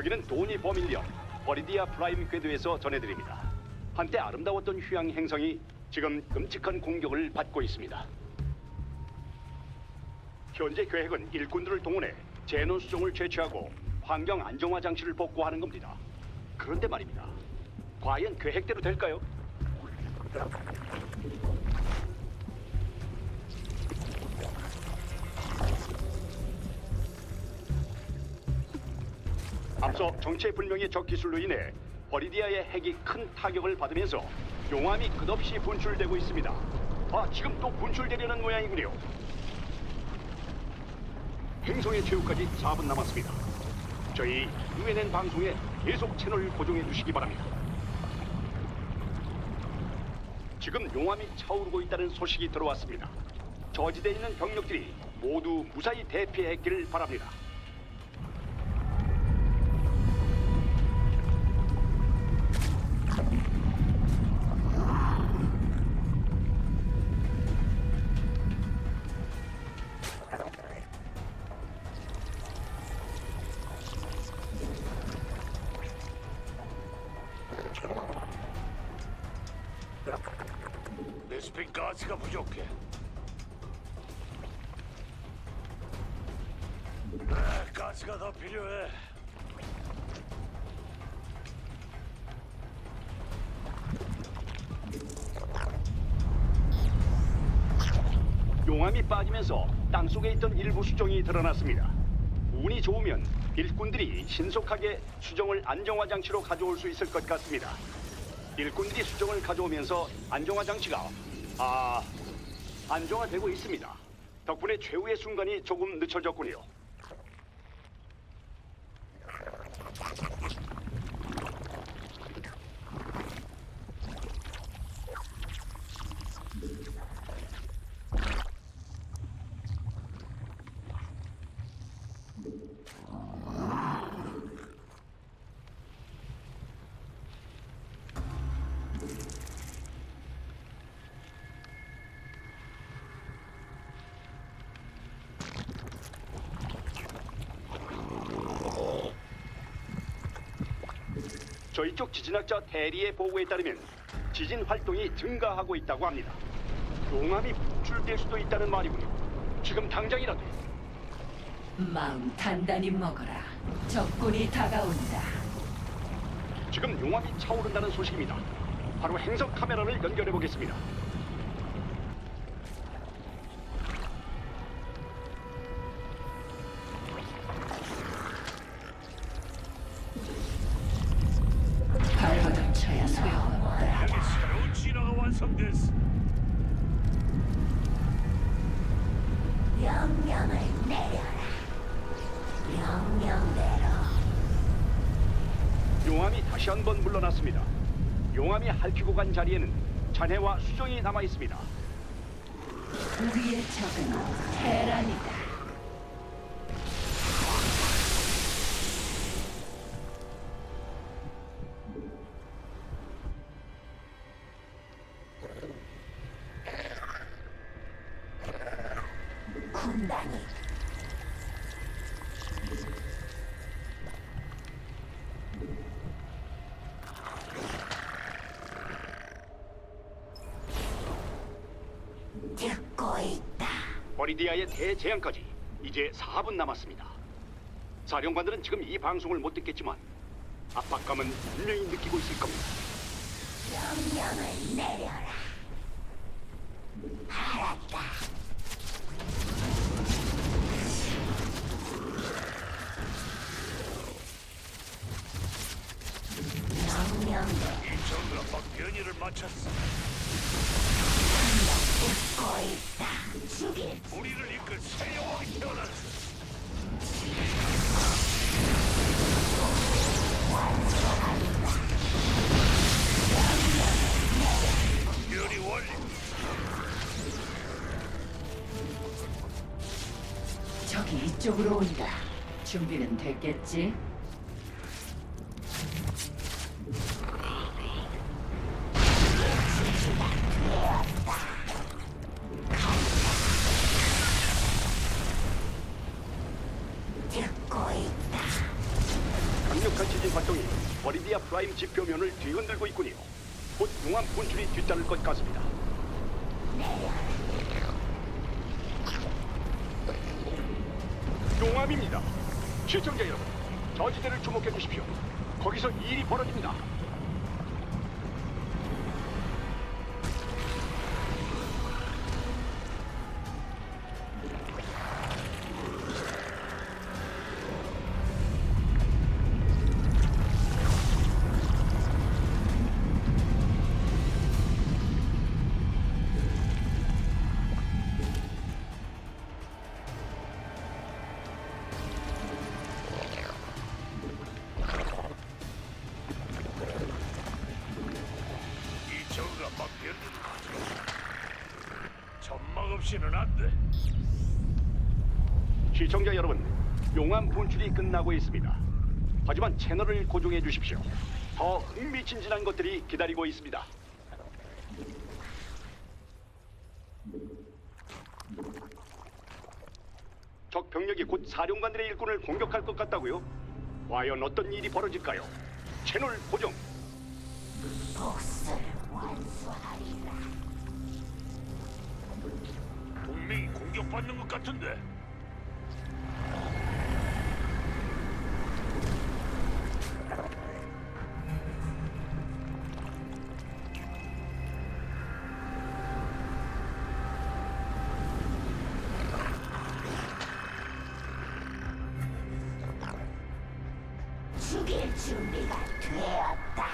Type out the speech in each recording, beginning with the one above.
여기는 도니 버밀리엄 버리디아 프라임 궤도에서 전해드립니다. 한때 아름다웠던 휴양 행성이 지금 끔찍한 공격을 받고 있습니다. 현재 계획은 일꾼들을 동원해 제노 수종을 채취하고 환경 안정화 장치를 복구하는 겁니다. 그런데 말입니다. 과연 계획대로 될까요? 앞서 정체불명의 적 기술로 인해 버리디아의 핵이 큰 타격을 받으면서 용암이 끝없이 분출되고 있습니다. 아, 지금 또 분출되려는 모양이군요. 행성의 최후까지 4분 남았습니다. 저희 UNN 방송에 계속 채널 고정해 주시기 바랍니다. 지금 용암이 차오르고 있다는 소식이 들어왔습니다. 저지대에 있는 병력들이 모두 무사히 대피했기를 바랍니다. 가스가 부족해. 아, 가스가 더 필요해. 용암이 빠지면서 땅 속에 있던 일부 수정이 드러났습니다. 운이 좋으면 일꾼들이 신속하게 수정을 안정화 장치로 가져올 수 있을 것 같습니다. 일꾼들이 수정을 가져오면서 안정화 장치가 아 안정화되고 있습니다. 덕분에 최후의 순간이 조금 늦춰졌군요. 저희 쪽 지진학자 대리의 보고에 따르면 지진 활동이 증가하고 있다고 합니다. 용암이 분출될 수도 있다는 말이군요. 지금 당장이라도 마음 단단히 먹어라. 적군이 다가온다. 지금 용암이 차오른다는 소식입니다. 바로 행성 카메라를 연결해 보겠습니다. 명령을 내려라. 명령대로 용암이 다시 한 번 물러났습니다. 용암이 핥히고 간 자리에는 잔해와 수정이 남아 있습니다. 우리의 적은 테란이다. 듣고 있다. 버리디아의 대재앙까지 이제 4분 남았습니다. 사령관들은 지금 이 방송을 못 듣겠지만 압박감은 분명히 느끼고 있을 겁니다. 명령을 내려라. 알았다. 명령대로 전부가 변이를 마쳤어. 듣고 있다. 죽일 우리를 이끌 새. 변이 완료. 적이 이쪽으로 온다. 준비는 됐겠지? 없이는 안 돼. 시청자 여러분, 용암 분출이 끝나고 있습니다. 하지만 채널을 고정해 주십시오. 더 흥미진진한 것들이 기다리고 있습니다. 적 병력이 곧 사령관들의 일꾼을 공격할 것 같다고요? 과연 어떤 일이 벌어질까요? 채널 고정. 복수를 완수하리라. 동맹이 공격받는 것 같은데. 죽일 준비가 되었다.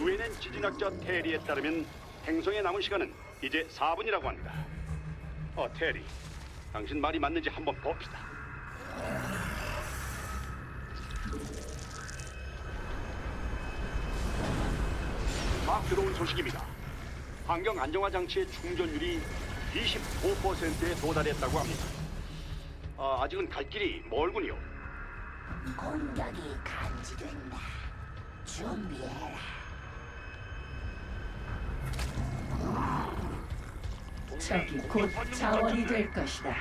유엔엔 지진학자 테리에 따르면 행성에 남은 시간은 이제 4분이라고 합니다. 어, 테리. 당신 말이 맞는지 한번 봅시다. 막 들어온 소식입니다. 환경 안정화 장치의 충전율이 25%에 도달했다고 합니다. 아, 아직은 갈 길이 멀군요. 공격이 감지된다. 준비해라. 적이 곧 자원이. 될 것이다.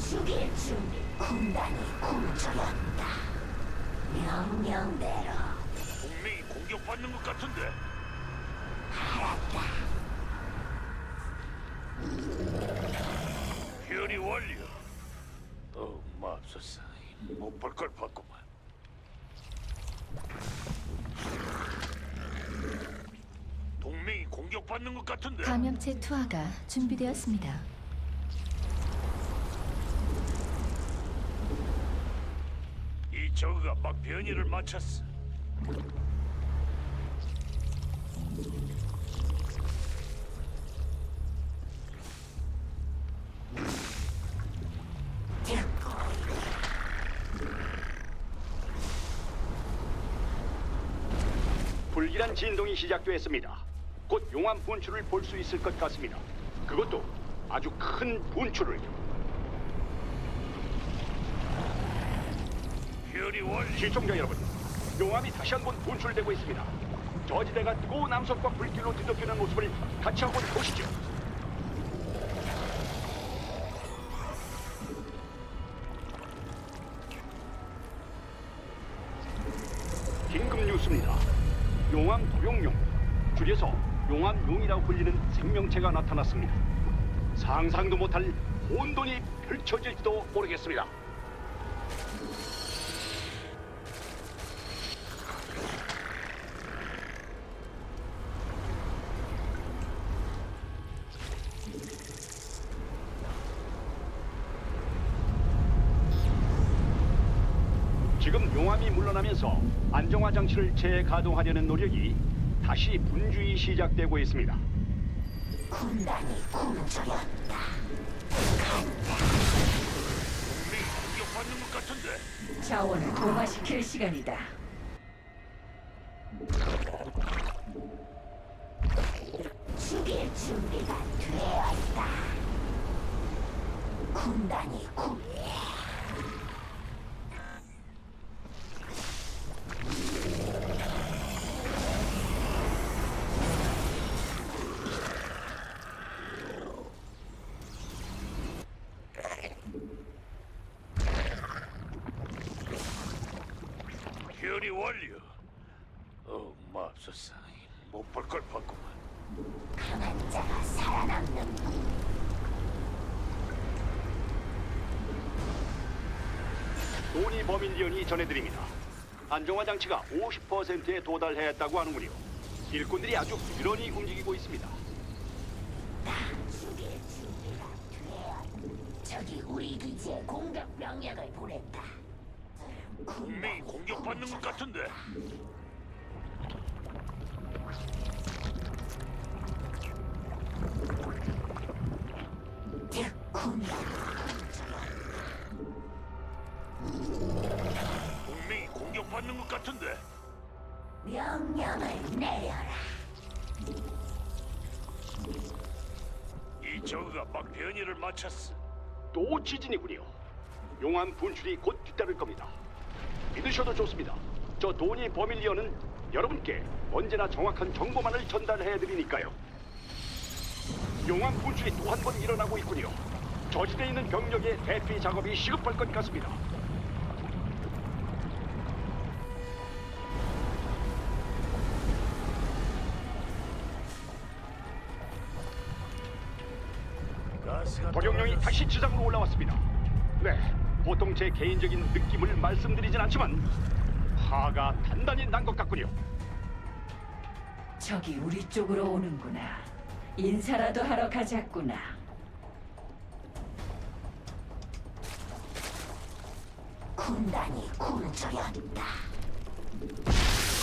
죽일 준비. 군단이 굶주렸다. 명령대로 동맹이 공격받는 것 같은데. 알았다. 변이 완료. 어, 맙소사. 못볼 걸 봤구만. 동맹이 공격받는 것 같은데. 감염체 투하가 준비되었습니다. 이 저그가 막 변이를 마쳤어. 불길한 진동이 시작되었습니다. 곧 용암 분출을 볼 수 있을 것 같습니다. 그것도 아주 큰 분출을. 변이 완료. 시청자 여러분, 용암이 다시 한 번 분출되고 있습니다. 저지대가 뜨거운 남석과 불길로 뒤덮이는 모습을 같이 한번 보시죠. 긴급 뉴스입니다. 용암 도용용, 줄여서 용암 용이라고 불리는 생명체가 나타났습니다. 상상도 못할 혼돈이 펼쳐질지도 모르겠습니다. 지금 용암이 물러나면서 안정화 장치를 재가동하려는 노력이 다시 분주히 시작되고 있습니다. 군단이 굶주렸다. 동맹이 공격받는 것 같은데. 자원을 동화시킬 시간이다. 죽일 준비가 되었다. 군단이 굶 변이 완료. 어, 맙소사. 못볼 걸 봤구만. 강한 자가 살아남는 도니 버밀리언이 전해드립니다. 안정화 장치가 50%에 도달했다고 하는군요. 일꾼들이 아주 부지런히 움직이고 있습니다. 죽일 준비가 되어 저기 우리 기지에 공격 명령을 보냈다. 분명히 공격받는 것 같은데. 것 같은데. 명령을 내려라. 이 저그가 막 변이를 마쳤어. 또 지진이군요. 용암 분출이 곧 뒤따를 겁니다. 믿으셔도 좋습니다. 저 도니 버밀리언은 여러분께 언제나 정확한 정보만을 전달해 드리니까요. 용암 분출이 또 한 번 일어나고 있군요. 저지대에 있는 병력의 대피 작업이 시급할 것 같습니다. 떨어졌어. 다시 지상으로 올라왔습니다. 네, 보통 제 개인적인 느낌을 말씀드리진 않지만 화가 단단히 난 것 같군요. 적이 우리 쪽으로 오는구나. 인사라도 하러 가자꾸나. 군단이 굶주렸다.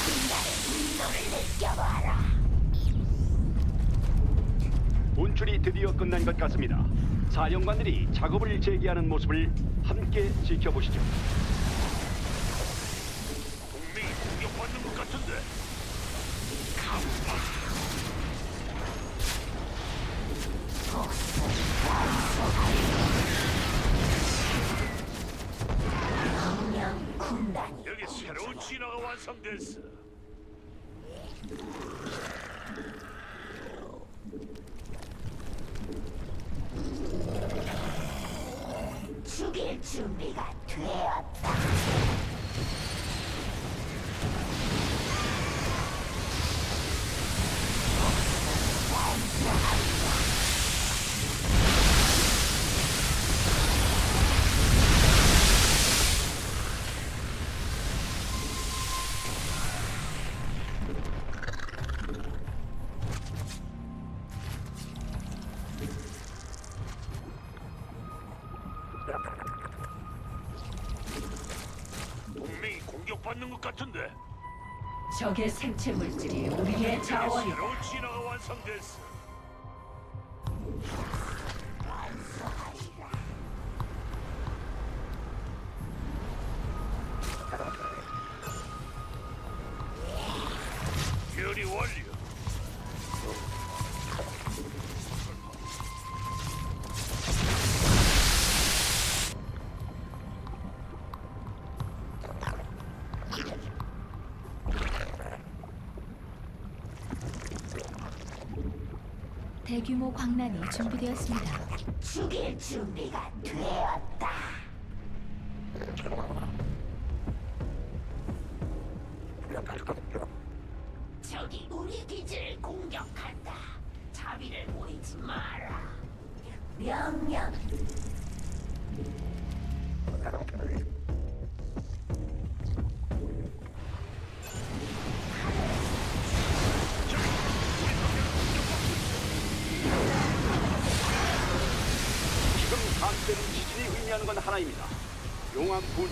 군단의 분노를 느껴봐라. 분출이 드디어 끝난 것 같습니다. 사령관들이 작업을 재개하는 모습을 함께 지켜보시죠. 분명히 공격받는 것 같은데. 명령 군단이 여기 새로운 진화가 완성됐어. 죽일 준비가 되 적의 생체 물질이 우리의 자원이다. 대규모 광란이 준비되었습니다. 죽일 준비가 되었다. 저기 우리 기지를 공격한다. 자비를 보이지 마라. 명령.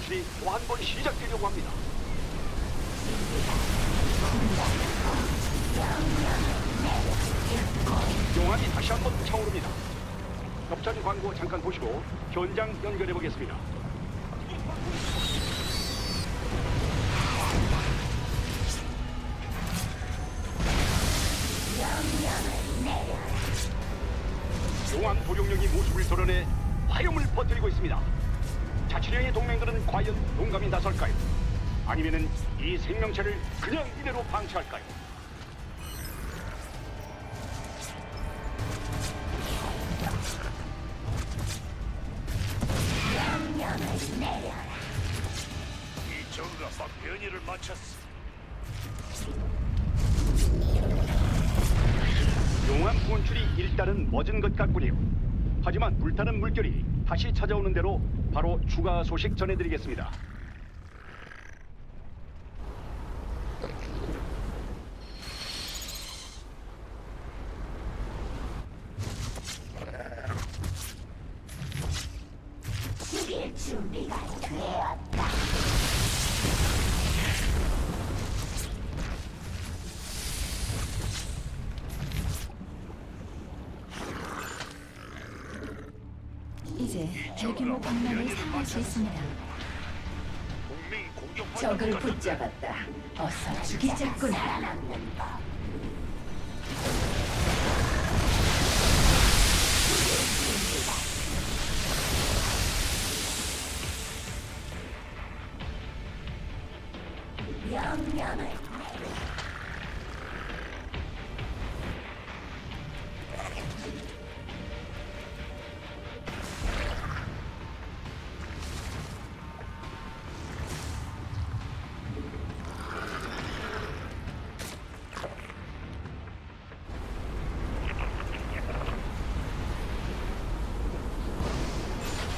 한번 시작되려고 합니다. 용암이 다시 한번 차오릅니다. 협찬 광고 잠깐 보시고 현장 연결해 보겠습니다. 용암 도룡령이 모습을 드러내 화염을 퍼뜨리고 있습니다. 자치령의 동맹들은 과연 용감히 나설까요? 아니면은 이 생명체를 그냥 이대로 방치할까요? 다시 찾아오는 대로 바로 추가 소식 전해드리겠습니다.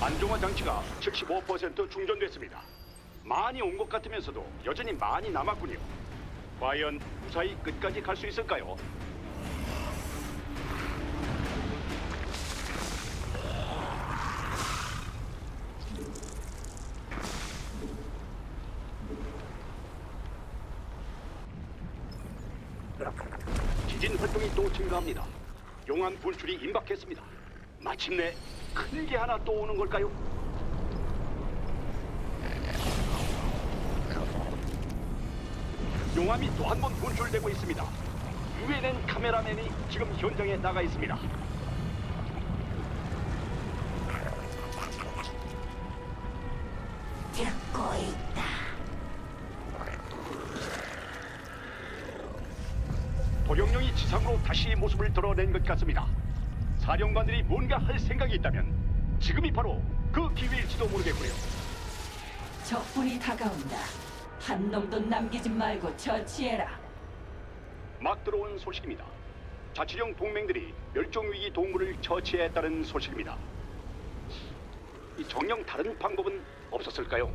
안정화 장치가 75% 충전됐습니다. 많이 온 것 같으면서도 여전히 많이 남았군요. 과연 무사히 끝까지 갈 수 있을까요? 지진 활동이 또 증가합니다. 용암 분출이 임박했습니다. 마침내 큰 게 하나 또 오는 걸까요? 용암이 또 한 번 분출되고 있습니다. 유엔엔 카메라맨이 지금 현장에 나가 있습니다. 듣고 있다. 도령령이 지상으로 다시 모습을 드러낸 것 같습니다. 사령관들이 뭔가 할 생각이 있다면 지금이 바로 그 기회일지도 모르겠고요. 적군이 다가온다. 한 놈도 남기지 말고 처치해라. 막 들어온 소식입니다. 자치령 동맹들이 멸종 위기 동물을 처치했다는 소식입니다. 이 정령 다른 방법은 없었을까요?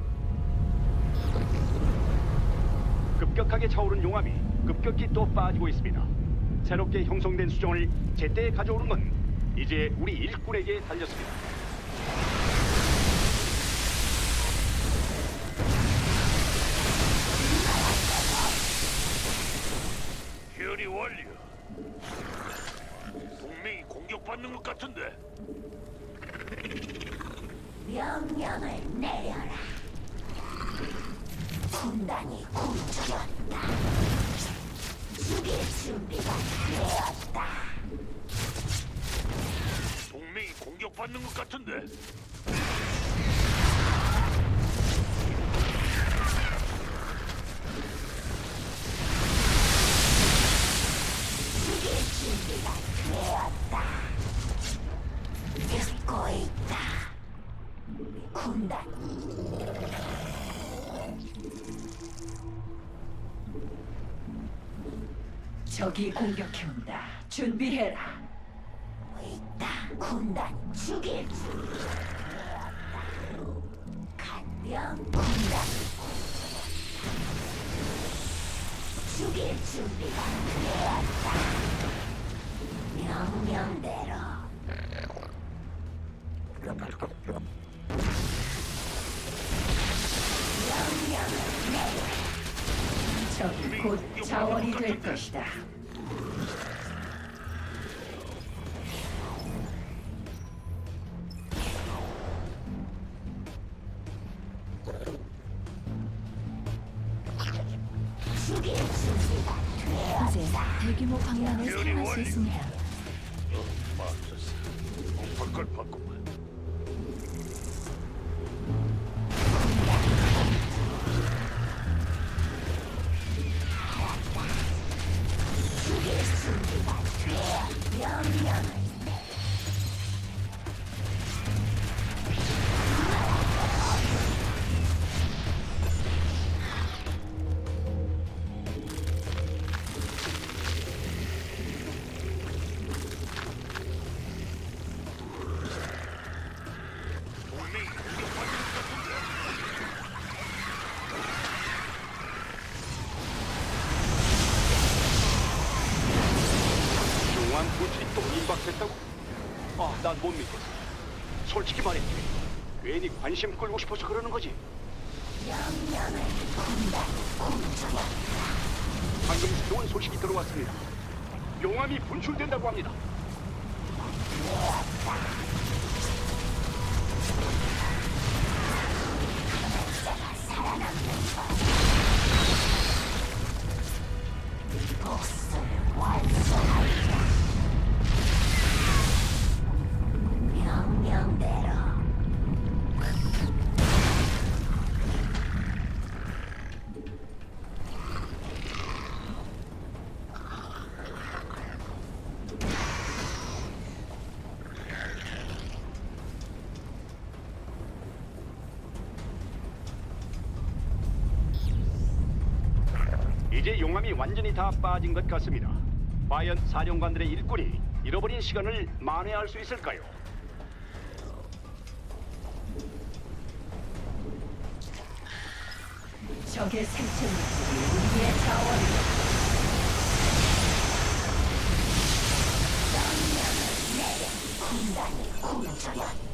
급격하게 차오른 용암이 급격히 또 빠지고 있습니다. 새롭게 형성된 수정을 제때 가져오는 건 이제 우리 일꾼에게 달렸습니다. 공격받는 것 같은데. 명령을 내려라. 군단이 굶주렸다. 죽일 준비가 되었다. 동맹이 공격받는 것 같은데. 적이 공격해온다. 준비해라. 있다. 군단 죽일. 간병 군단 죽일 준비가 되었다. 명령대로 적이 곧 자원이 될 것이다. 이제 대규모 광란을 사용할 수 있습니다. 맞았어. 공팔걸 바꾸면. 됐다고? 아, 난 못 믿겠어. 솔직히 말해. 괜히 관심 끌고 싶어서 그러는 거지. 방금 새로운 소식이 들어왔습니다. 용암이 분출된다고 합니다. 이제 용암이 완전히 다 빠진 것 같습니다. 과연 사령관들의 일꾼이 잃어버린 시간을 만회할 수 있을까요? 적의 생체 물질이 우리의 자원이다. 군단이 굶주렸다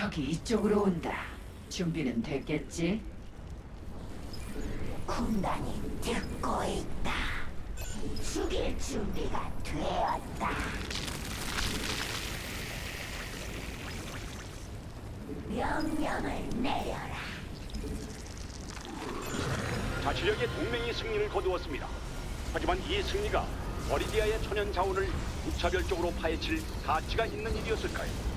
적이 이쪽으로 온다. 준비는 됐겠지? 군단이 듣고 있다 죽일 준비가 되었다 명령을 내려라 자치력의 동맹이 승리를 거두었습니다. 하지만 이 승리가 어리디아의 천연 자원을 무차별적으로 파헤칠 가치가 있는 일이었을까요?